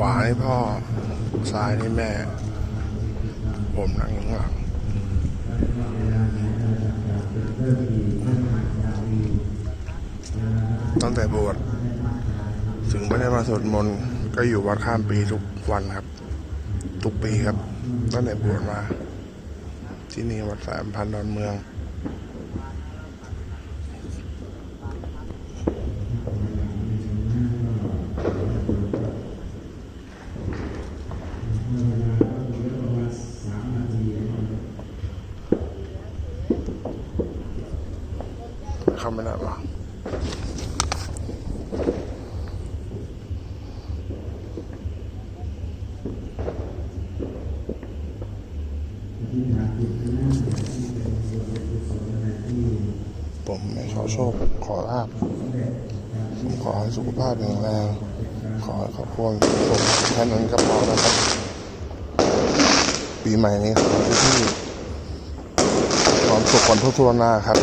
วานี่พ่อ ซ้ายนี่แม่ ผมนั่งอยู่ข้างหลังตั้งแต่บวชถึงไม่ได้มาสวดมนต์ก็อยู่วัดข้ามปีทุกวันครับ ทุกปีครับ ตั้งแต่บวชมา ที่นี่วัดสามพันดอนเมือง เข้าไม่ได้ปะผมไม่ขอโชค ขอลาบผมขอให้สุขภาพแข็งแรงขอให้ครอบครัวมีความสุขแค่นั้นก็พอแล้วครับ ปีใหม่นี้ขอให้พี่ความสุขวันทั่วๆหน้าครับ